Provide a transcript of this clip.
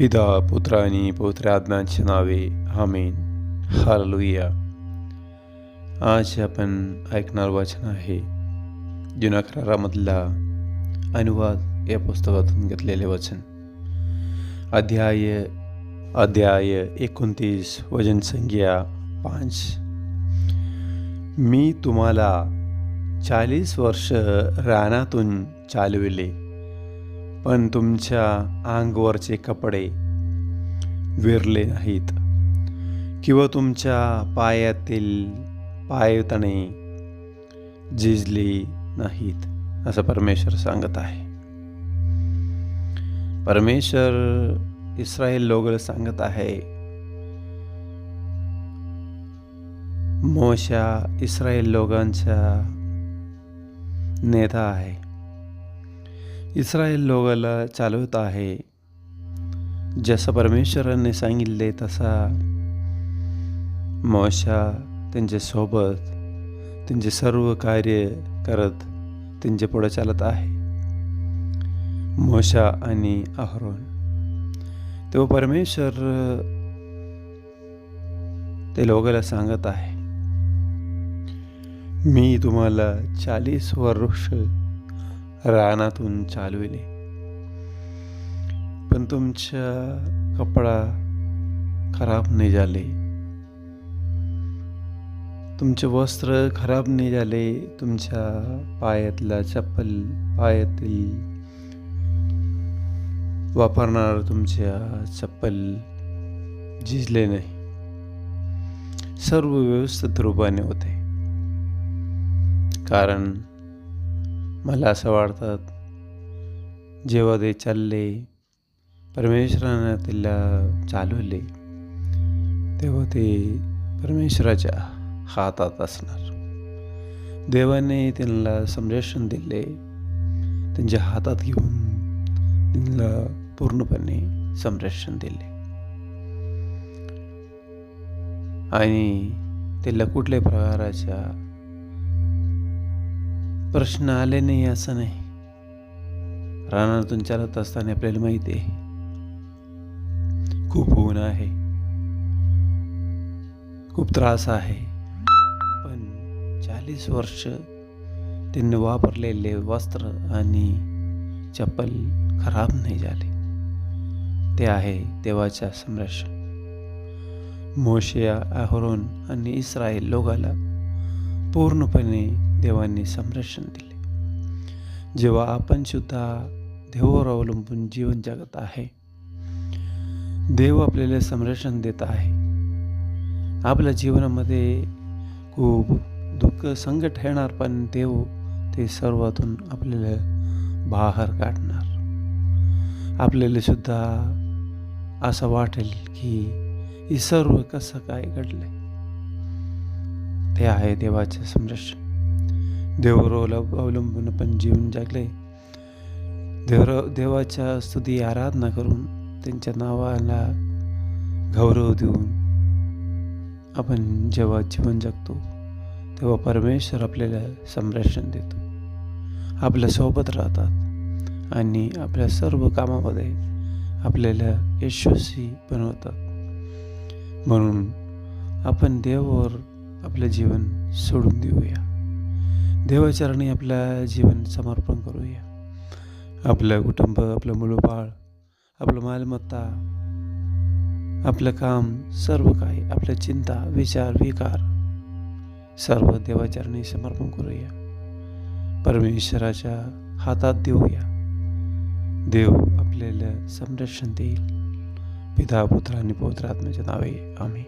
पिता पुत्र आणि पवित्र नावे आमीन हालेलुया आज आपण ऐकणार वचन आहे जुना करारामधला अनुवाद या पुस्तकातून घेतलेले वचन अध्याय अध्याय एकोणतीस वजन संख्या पाच मी तुम्हाला चाळीस वर्ष रानातून चालविले पण तुमच्या अंगवरचे कपडे विरले नाहीत. किंवा तुमच्या पायातील पायतणे झिजले नाहीत असं परमेश्वर सांगत आहे. परमेश्वर इस्रायल लोगल सांगत आहे मोशा इस्रायल लोकांचा नेता आहे. इस्रायल लोकाला चालवत आहे. जसं परमेश्वराने सांगितले तसा मोशा त्यांच्यासोबत त्यांचे सर्व कार्य करत त्यांचे पुढे चालत आहे. मोशा आणि अहरोन. तेव्हा परमेश्वर ते लोकांना सांगत आहे मी तुम्हाला चाळीस वर्ष रानातून चालविले पण तुमच्या कपडा खराब नाही झाले. तुमचे वस्त्र खराब नाही झाले. तुमच्या पायातला चप्पल पायातील वापरणार तुमच्या चप्पल झिजले नाही. सर्व व्यवस्थित रूपाने होते. कारण मला असं वाटतात जेव्हा ते चालले परमेश्वरानं तिला चालवले तेव्हा ते परमेश्वराच्या हातात असणार. देवाने त्यांना संरक्षण दिले त्यांच्या हातात घेऊन त्यांना पूर्णपणे संरक्षण दिले. आणि त्याला कुठल्याही प्रकाराच्या प्रश्न आले नाही असं नाही. रानातून चालत असताना आपल्याला माहिती आहे. खूप ऊन आहे. खूप त्रास आहे. पण चाळीस वर्ष त्यांनी वापरलेले वस्त्र आणि चप्पल खराब नाही झाले. ते आहे देवाच्या संरक्षण. मोशिया अहरोन आणि इस्रायल लोकाला पूर्णपणे देवाने संरक्षण दिले. जेव्हा आपण सुद्धा देवावर अवलंबून जीवन जगत आहे देव आपल्याला संरक्षण देत आहे. आपल्या जीवनामध्ये खूप दुःख संकट येणार पण देव ते सर्वातून आपल्याला बाहेर काढणार. आपल्याला सुद्धा असं वाटेल की हे सर्व कसं काय घडलंय? ते आहे देवाचे संरक्षण. देवावर अवलंबून आपण जीवन जगले. देवर देवाच्या स्तुती आराधना करून त्यांच्या नावाला गौरव देऊन आपण जेव्हा जीवन जगतो तेव्हा परमेश्वर आपल्याला संरक्षण देतो. आपल्यासोबत राहतात आणि आपल्या सर्व कामामध्ये आपल्याला यशस्वी बनवतात. म्हणून आपण देवावर आपलं जीवन सोडून देऊया. देवाचरणी आपलं जीवन समर्पण करूया. आपलं कुटुंब आपलं मुलबाळ आपलं मालमत्ता आपलं काम सर्व काही आपल्या चिंता विचार विकार सर्व देवाचरणी समर्पण करूया. परमेश्वराच्या हातात देऊया. देव आपल्याला संरक्षण देईल. पिता पुत्र आणि पौत्रात्म्याच्या नावे आम्ही